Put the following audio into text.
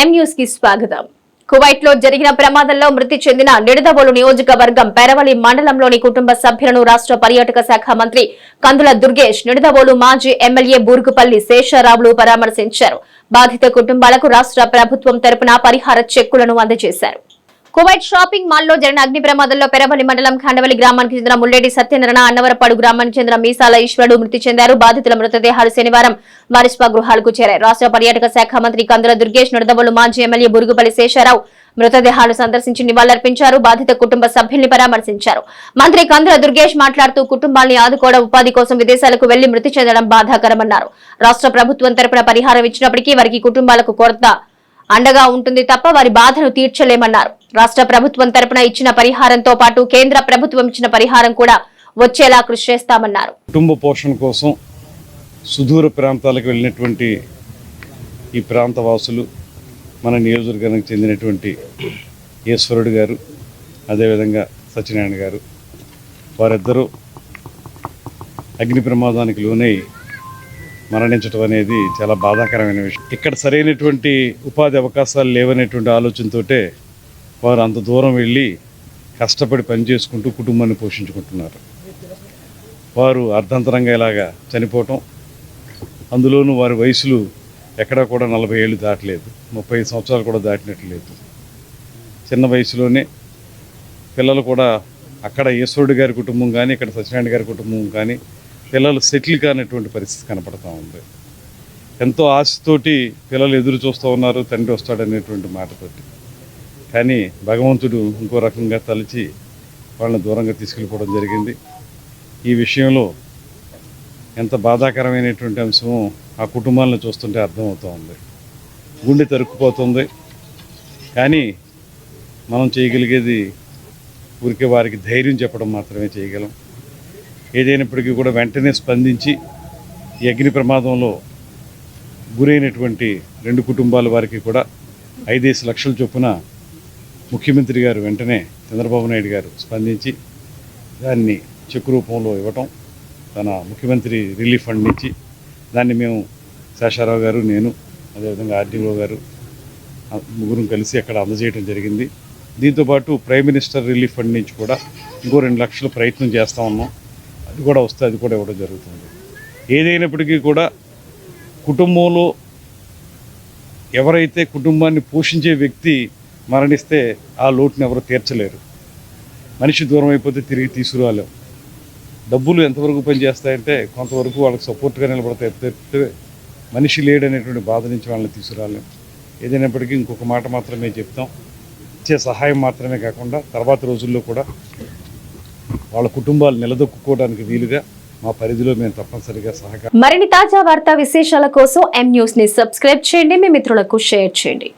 ఎం న్యూస్కి స్వాగతం. కువైట్లో జరిగిన ప్రమాదంలో మృతి చెందిన నిడదవోలు నియోజకవర్గం పెరవలి మండలంలోని కుటుంబ సభ్యులను రాష్ట్ర పర్యాటక శాఖ మంత్రి కందుల దుర్గేష్ నిడదవోలు మాజీ ఎమ్మెల్యే బూరుగుపల్లి శేషరావులు పరామర్శించారు. బాధిత కుటుంబాలకు రాష్ట్ర ప్రభుత్వం తరపున పరిహార చెక్కులను అందజేశారు. కువైట్ షాపింగ్ మాల్లో జరిగిన అగ్ని ప్రమాదంలో పెరవలి మండలం ఖండవలి గ్రామానికి చెందిన ముల్లెడి సత్యనారాయణ అన్నవరపాడు గ్రామానికి చెందిన మీసాల ఈశ్వరుడు మృతి చెందారు. బాధితుల మృతదేహాలు శనివారం వారి గృహాలకు చేరాయి. రాష్ట్ర పర్యాటక శాఖ మంత్రి కందుల దుర్గేష్ నడదవోలు మాజీ ఎమ్మెల్యే బురుగుపల్లి శేషారావు మృతదేహాలు సందర్శించి నివాళులర్పించారు. బాధిత కుటుంబ సభ్యుల్ని పరామర్శించారు. మంత్రి కందుల దుర్గేష్ మాట్లాడుతూ కుటుంబాన్ని ఆదుకోవడం ఉపాధి కోసం విదేశాలకు వెళ్ళి మృతి చెందడం బాధాకరమన్నారు. రాష్ట్ర ప్రభుత్వం తరపున పరిహారం ఇచ్చినప్పటికీ వారికి కుటుంబాలకు కొరత అండగా ఉంటుంది తప్ప వారి బాధను తీర్చలేమన్నారు. రాష్ట్ర ప్రభుత్వం తరపున ఇచ్చిన పరిహారంతో పాటు కేంద్ర ప్రభుత్వం ఇచ్చిన పరిహారం కూడా వచ్చేలా కృషి చేస్తామన్నారు. కుటుంబ పోషణ కోసం సుదూర ప్రాంతాలకు వెళ్ళినటువంటి ఈ ప్రాంత వాసులు మన నియోజకవర్గానికి చెందినటువంటి ఈశ్వరుడు గారు అదేవిధంగా సత్యనారాయణ గారు వారిద్దరూ అగ్ని ప్రమాదానికి లోనై మరణించడం అనేది చాలా బాధాకరమైన విషయం. ఇక్కడ సరైనటువంటి ఉపాధి అవకాశాలు లేవనేటువంటి ఆలోచనతోటే వారు అంత దూరం వెళ్ళి కష్టపడి పని చేసుకుంటూ కుటుంబాన్ని పోషించుకుంటున్నారు. వారు అర్ధంతరంగా ఇలాగా చనిపోవటం అందులోనూ వారి వయసులు ఎక్కడా కూడా నలభై ఏళ్ళు దాటలేదు ముప్పై సంవత్సరాలు కూడా దాటినట్టు లేదు చిన్న వయసులోనే పిల్లలు కూడా అక్కడ ఈశ్వరుడు గారి కుటుంబం కానీ ఇక్కడ సత్యనారాయణ గారి కుటుంబం కానీ పిల్లలు సెటిల్ కానటువంటి పరిస్థితి కనపడతా ఉంది. ఎంతో ఆశతోటి పిల్లలు ఎదురు చూస్తూ ఉన్నారు తండ్రి వస్తాడనేటువంటి మాటతోటి. కానీ భగవంతుడు ఇంకో రకంగా తలిచి వాళ్ళని దూరంగా తీసుకెళ్ళిపోవడం జరిగింది. ఈ విషయంలో ఎంత బాధాకరమైనటువంటి అంశం ఆ కుటుంబాలను చూస్తుంటే అర్థమవుతూ ఉంది. గుండె తరుక్కుపోతుంది. కానీ మనం చేయగలిగేది ఊరికే వారికి ధైర్యం చెప్పడం మాత్రమే చేయగలం. ఏదైనప్పటికీ కూడా వెంటనే స్పందించి ఈ అగ్ని ప్రమాదంలో గురైనటువంటి రెండు కుటుంబాల వారికి కూడా ఐదేసి లక్షల చొప్పున ముఖ్యమంత్రి గారు వెంటనే చంద్రబాబు నాయుడు గారు స్పందించి దాన్ని చెక్ రూపంలో ఇవ్వటం తన ముఖ్యమంత్రి రిలీఫ్ ఫండ్ నుంచి దాన్ని మేము శేషారావు గారు నేను అదేవిధంగా ఆర్డీఓ గారు ముగ్గురం కలిసి అక్కడ అందజేయడం జరిగింది. దీంతోపాటు ప్రైమ్ మినిస్టర్ రిలీఫ్ ఫండ్ నుంచి కూడా ఇంకో రెండు లక్షలు ప్రయత్నం చేస్తూ ఉన్నాం. అది కూడా వస్తే అది కూడా ఇవ్వడం జరుగుతుంది. ఏదైనప్పటికీ కూడా కుటుంబంలో ఎవరైతే కుటుంబాన్ని పోషించే వ్యక్తి మరణిస్తే ఆ లోటుని ఎవరు తీర్చలేరు. మనిషి దూరం అయిపోతే తిరిగి తీసుకురాలేం. డబ్బులు ఎంతవరకు పనిచేస్తాయంటే కొంతవరకు వాళ్ళకి సపోర్ట్గా నిలబడతాయి తప్పితే మనిషి లేడనేటువంటి బాధ నుంచి వాళ్ళని తీసుకురాలేం. ఏదైనప్పటికీ ఇంకొక మాట మాత్రమే చెప్తాం. ఇచ్చే సహాయం మాత్రమే కాకుండా తర్వాత రోజుల్లో కూడా వాళ్ళ కుటుంబాలు నిలదొక్కుకోవడానికి వీలుగా మా పరిధిలో మేము తప్పనిసరిగా సహకారం మరిన్ని తాజా వార్తా విశేషాల కోసం ఎం న్యూస్ని సబ్స్క్రైబ్ చేయండి. మీ మిత్రులకు షేర్ చేయండి.